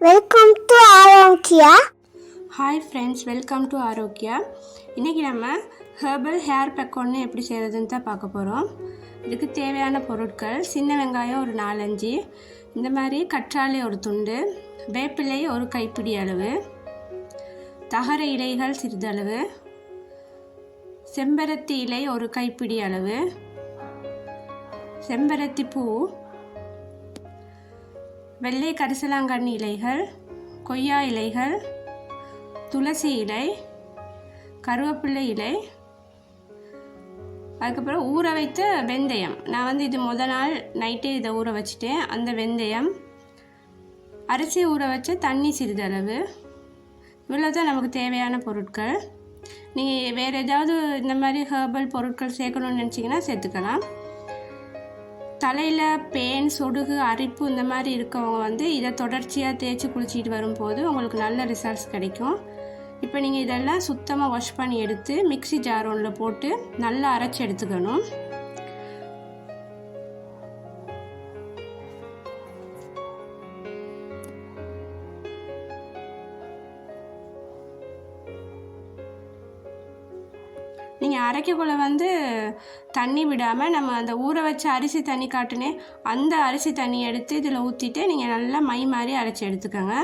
Welcome to Arogya hi friends welcome to Arogya இன்றைக்கி நம்ம herbal hair pack ஒன்று எப்படி செய்கிறதுன்னு தான் பார்க்க போகிறோம் இதுக்கு தேவையான பொருட்கள் சின்ன வெங்காயம் ஒரு நாலஞ்சு இந்த மாதிரி கற்றாழை ஒரு துண்டு வேப்பிலை ஒரு கைப்பிடி அளவு தகர இலைகள் சிறிதளவு செம்பருத்தி இலை ஒரு கைப்பிடி அளவு செம்பருத்தி பூ வெள்ளை கரிசலாங்கண்ணி இலைகள் கொய்யா இலைகள் துளசி இலை கருவேப்பிள்ளை இலை அதுக்கப்புறம் ஊற வைத்த வெந்தயம். நான் வந்து இது முத நாள் நைட்டே இதை ஊற வச்சுட்டேன். அந்த வெந்தயம் அரிசி ஊற வச்ச தண்ணி சிறிதளவு இவ்வளோ தான் நமக்கு தேவையான பொருட்கள். நீங்கள் வேறு ஏதாவது இந்த மாதிரி ஹேர்பல் பொருட்கள் சேர்க்கணும்னு நினச்சிங்கன்னா சேர்த்துக்கலாம். தலையில் பேன் சொடுகு அரிப்பு இந்த மாதிரி இருக்கவங்க வந்து இதை தொடர்ச்சியாக தேய்ச்சி குளிச்சிட்டு வரும்போது உங்களுக்கு நல்ல ரிசல்ட்ஸ் கிடைக்கும். இப்போ நீங்கள் இதெல்லாம் சுத்தமாக வாஷ் பண்ணி எடுத்து மிக்ஸி ஜார் ஒன்றில் போட்டு நல்லா அரைச்சி எடுத்துக்கணும். நீங்கள் அரைக்கக்குள்ள வந்து தண்ணி விடாமல் நம்ம அந்த ஊற வச்ச அரிசி தண்ணி காட்டுனே அந்த அரிசி தண்ணி எடுத்து இதில் ஊற்றிட்டு நீங்கள் நல்லா மை மாதிரி அரைச்சி எடுத்துக்கோங்க.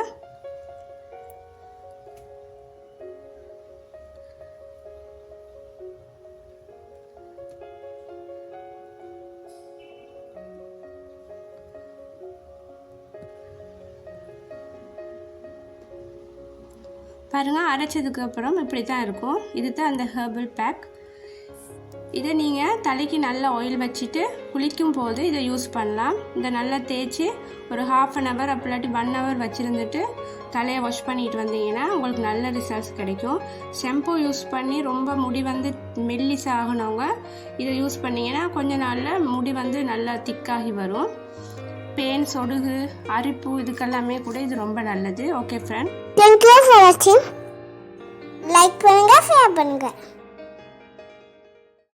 பாருங்கள் அரைச்சதுக்கு அப்புறம் இப்படி தான் இருக்கும். இது தான் அந்த ஹெர்பல் பேக் இதை நீங்கள் தலைக்கு நல்லா ஆயில் வச்சுட்டு குளிக்கும் போது இதை யூஸ் பண்ணலாம். இதை நல்லா தேய்ச்சி ஒரு ஹாஃப் அன் ஹவர் அப்படி ஒன் ஹவர் வச்சுருந்துட்டு தலையை வாஷ் பண்ணிட்டு வந்தீங்கன்னா உங்களுக்கு நல்ல ரிசல்ட்ஸ் கிடைக்கும். ஷெம்பு யூஸ் பண்ணி ரொம்ப முடி வந்து மெல்லிஸ் ஆகினவங்க இதை யூஸ் பண்ணிங்கன்னா கொஞ்ச நாளில் முடி வந்து நல்லா திக்காகி வரும். பேன் சொடுகு அரிப்பு இதுக்கெல்லாமே கூட இது ரொம்ப நல்லது. Okay friend thank you for வாட்சிங் லைக் பண்ணுங்க ஷேர் பண்ணுங்க.